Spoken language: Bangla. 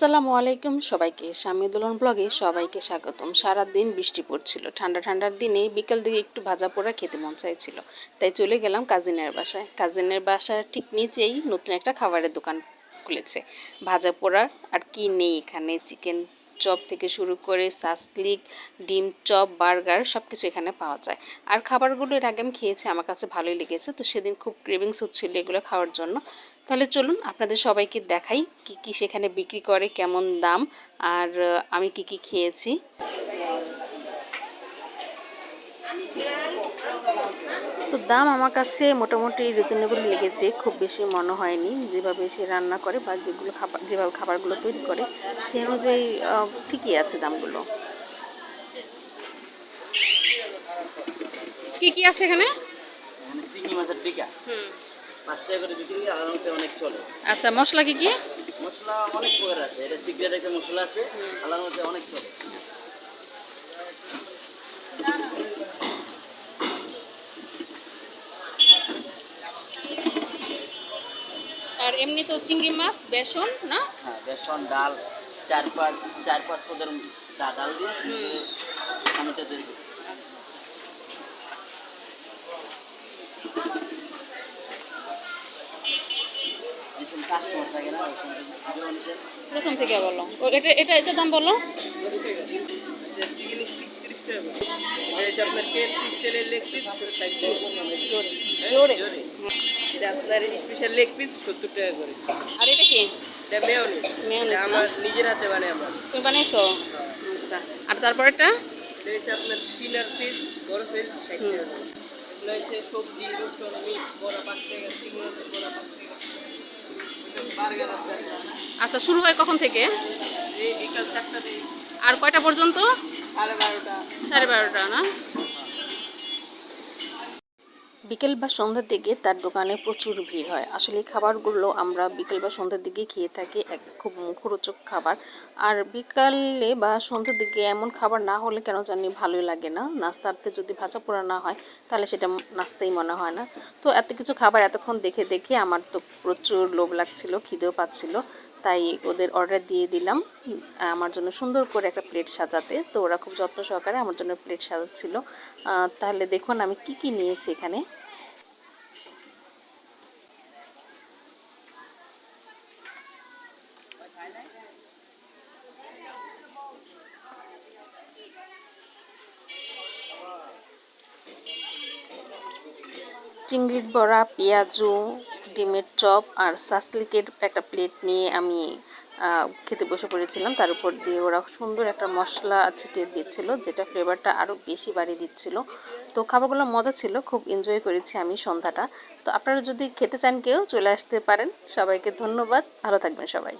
আসসালামু আলাইকুম সবাইকে। স্বামী দোলন ব্লগে সবাইকে স্বাগতম। সারাদিন বৃষ্টি পড়ছিল। ঠান্ডা ঠান্ডার দিনে বিকেল দিকে একটু ভাজা পোড়া খেতে মন চাইছিল। তাই চলে গেলাম কাজিনের বাসায়। কাজিনের বাসার ঠিক নিচেই নতুন একটা খাবারের দোকান খুলেছে। ভাজা পোড়া আর কি নেই এখানে? চিকেন চপ থেকে শুরু করে সাসলিক, ডিম চপ, বার্গার সব কিছু এখানে পাওয়া যায়। আর খাবারগুলো এর আগে আমি খেয়েছি, আমার কাছে ভালোই লেগেছে। তো সেদিন খুব ক্রেভিংস হচ্ছিল এগুলো খাওয়ার জন্য। তাহলে চলুন আপনাদের সবাইকে দেখাই কি কি সেখানে বিক্রি করে, কেমন দাম, আর আমি কি কি খেয়েছি। তো দাম আমার কাছে মোটামুটি রিজনেবল লেগেছে খুব বেশি মনে হয়নি যেভাবে সে রান্না করে বা যেগুলো খাবার যেভাবে খাবারগুলো তৈরি করে সেই অনুযায়ী ঠিকই আছে দামগুলো। কি কি আছে এখানে? চিংড়ি মাছের টিকা। হুম। পাঁচ টাকা করে বিক্রি করি আলামতে অনেক চলে। আচ্ছা মশলা কি কি? মশলা অনেক প্রকার আছে। এটা সিক্রেট একটা মশলা আছে আলামতে অনেক চলে। আর এমনি তো চিংড়ি মাছ বেসন না? হ্যাঁ বেসন ডাল চার পাঁচ চার পাঁচ পদের ডাল দিয়ে তৈরি সময় ভিডিও নিতে প্রথম থেকে বলো। এটা এটা এটা দাম বলো। এটা আপনার স্টাইলের লেগ পিস জোরে। এটা আপনার স্পেশাল লেগ পিস সত্তর টাকা করে। আর এটা কি? এটা আমার নিজের হাতে বানাই আমরা। তুমি বানাইছো? আচ্ছা। আর তারপরেটা এটা হচ্ছে আপনার শিলার পিস বড় সাইজ ষাট টাকা করে। এগুলো হচ্ছে সবজি রসুন মিক্স বড়া পাঁচ টাকা চিংড়ি মাছের বড়া পাঁচ টাকা। আচ্ছা শুরু হয় কখন থেকে? আর কয়টা পর্যন্ত? সাড়ে বারোটা। না? বিকেল বা সন্ধ্যার দিকে তার দোকানে প্রচুর ভিড় হয়। আসলে এই খাবারগুলো আমরা বিকেল বা সন্ধ্যার দিকে খেয়ে থাকি এক খুব মুখরোচক খাবার। আর বিকালে বা সন্ধ্যার দিকে এমন খাবার না হলে কেন জানি ভালোই লাগে না। নাস্তাতে যদি ভাজা পোড়া না হয় তাহলে সেটা নাস্তাই মনে হয় না। তো এত কিছু খাবার এতক্ষণ দেখে দেখে আমার তো প্রচুর লোভ লাগছিল খিদেও পাচ্ছিল। তাই ওদের অর্ডার দিয়ে দিলাম। আমার জন্য সুন্দর করে একটা প্লেট সাজাতে। তো ওরা খুব যত্ন সহকারে আমার জন্য প্লেট সাজাচ্ছিল। তাহলে দেখুন আমি কি কি নিয়েছি এখানে। চিংড়ির বড়া, পেঁয়াজু ডিমের চপ আর সাসলিকের একটা প্লেট নিয়ে আমি খেতে বসে পড়েছিলাম। তার উপর দিয়ে ওরা সুন্দর একটা মশলা ছিটিয়ে দিচ্ছিল, যেটা ফ্লেভারটা আরও বেশি বাড়িয়ে দিচ্ছিল। তো খাবারগুলো মজা ছিল, খুব এনজয় করেছি আমি সন্ধ্যাটা। তো আপনারা যদি খেতে চান কেউ, চলে আসতে পারেন। সবাইকে ধন্যবাদ। ভালো থাকবেন সবাই।